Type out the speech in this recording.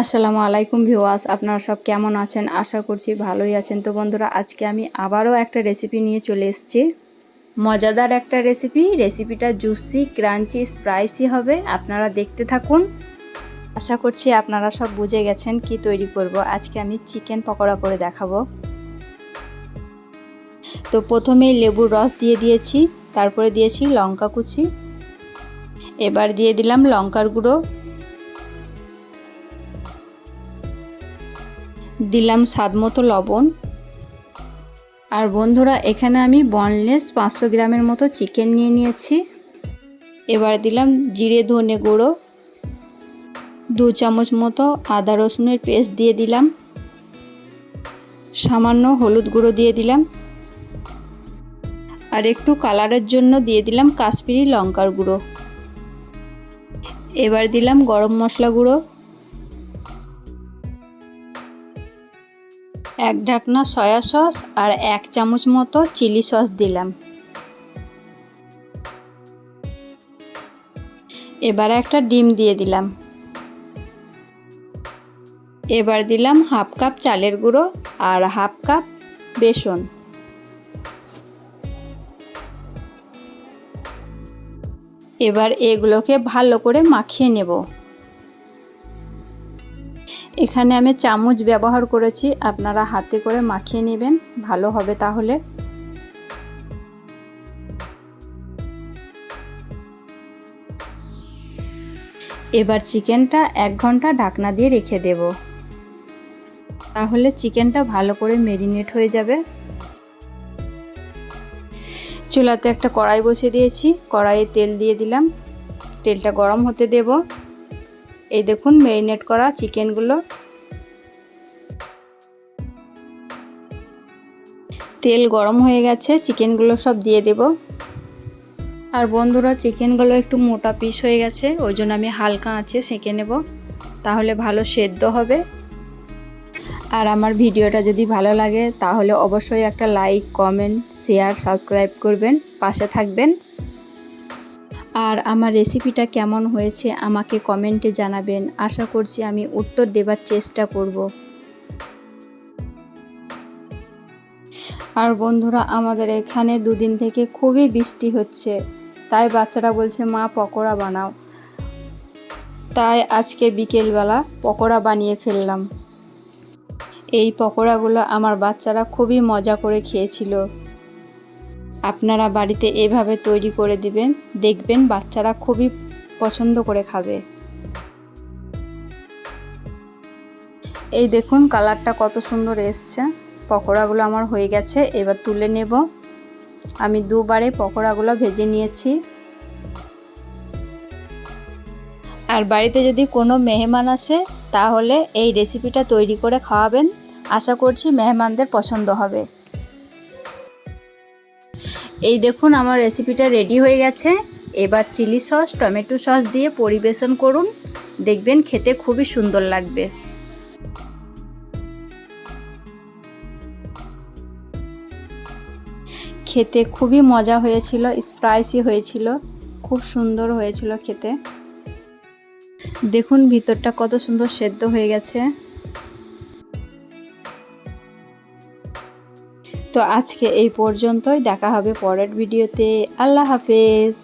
আসসালামু আলাইকুম ভিওয়াস আপনারা সব কেমন আছেন? আশা করছি ভালোই আছেন। তো বন্ধুরা, আজকে আমি আবারও একটা রেসিপি নিয়ে চলে এসেছি। মজাদার একটা রেসিপি রেসিপিটা জুসি ক্রাঞ্চি স্প্রাইসি হবে। আপনারা দেখতে থাকুন। আশা করছি আপনারা সব বুঝে গেছেন কি তৈরি করব। আজকে আমি চিকেন পকোড়া করে দেখাবো। তো প্রথমেই লেবুর রস দিয়ে দিয়েছি, তারপরে দিয়েছি লঙ্কা কুচি। এবার দিয়ে দিলাম লঙ্কার গুঁড়ো। দিলাম স্বাদ মতো লবণ। আর বন্ধুরা, এখানে আমি বনলেস পাঁচশো গ্রামের মতো চিকেন নিয়ে নিয়েছি। এবার দিলাম জিরে ধনে গুঁড়ো। দু চামচ মতো আদা রসুনের পেস্ট দিয়ে দিলাম। সামান্য হলুদ গুঁড়ো দিয়ে দিলাম। আর একটু কালারের জন্য দিয়ে দিলাম কাশ্মীরি লঙ্কার গুঁড়ো। এবার দিলাম গরম মশলা গুঁড়ো। এক ঢাকনা সয়া সস আর এক চামচ মতো চিলি সস দিলাম। এবার একটা ডিম দিয়ে দিলাম। এবার দিলাম হাফ কাপ চালের গুঁড়ো আর হাফ কাপ বেসন। এবার এগুলোকে ভালো করে মাখিয়ে নেব। এখানে আমি চামচ ব্যবহার করেছি, আপনারা হাতে করে মাখিয়ে নেবেন, ভালো হবে তাহলে। এবার চিকেনটা এক ঘণ্টা ঢাকনা দিয়ে রেখে দেব। তাহলে চিকেনটা ভালো করে মেরিনেট হয়ে যাবে। চুলাতে একটা কড়াই বসিয়ে দিয়েছি, কড়াইয়ে তেল দিয়ে দিলাম। তেলটা গরম হতে দেব। এই দেখুন মেরিনেট করা চিকেনগুলো। তেল গরম হয়ে গেছে, চিকেনগুলো সব দিয়ে দেব। আর বন্ধুরা, চিকেনগুলো একটু মোটা পিস হয়ে গেছে, ওই জন্য আমি হালকা আঁচে সেঁকে নেব, তাহলে ভালো সেদ্ধ হবে। আর আমার ভিডিওটা যদি ভালো লাগে, তাহলে অবশ্যই একটা লাইক কমেন্ট শেয়ার সাবস্ক্রাইব করবেন, পাশে থাকবেন। আর আমার রেসিপিটা কেমন হয়েছে আমাকে কমেন্টে জানাবেন। আশা করছি আমি উত্তর দেবার চেষ্টা করব। আর বন্ধুরা, আমাদের এখানে দুদিন থেকে খুবই বৃষ্টি হচ্ছে। তাই বাচ্চারা বলছে, মা, পকোড়া বানাও। তাই আজকে বিকেলবেলা পকোড়া বানিয়ে ফেললাম। এই পকোড়াগুলো আমার বাচ্চারা খুবই মজা করে খেয়েছিল। আপনারা বাড়িতে এভাবে তৈরি করে দিবেন, দেখবেন বাচ্চারা খুবই পছন্দ করে খাবে। এই দেখুন কালারটা কত সুন্দর এসছে। পকোড়াগুলো আমার হয়ে গেছে, এবার তুলে নেব। আমি দুবারে পকোড়াগুলো ভেজে নিয়েছি। আর বাড়িতে যদি কোনো মেহমান আসে, তাহলে এই রেসিপিটা তৈরি করে খাওয়াবেন। আশা করছি মেহমানদের পছন্দ হবে। এই দেখুন, আমার রেসিপিটা রেডি হয়ে গেছে। এবার চিলি সস টমেটো সস দিয়ে পরিবেশন করুন। দেখবেন খেতে খুবই সুন্দর লাগবে। খেতে খুবই মজা হয়েছিল স্পাইসি হয়েছিল, খুব সুন্দর হয়েছিল খেতে। দেখুন, ভিতরটা কত সুন্দর সেদ্ধ হয়ে গেছে। তো আজকে এই পর্যন্তই। দেখা হবে পরের ভিডিওতে। আল্লাহ হাফেজ।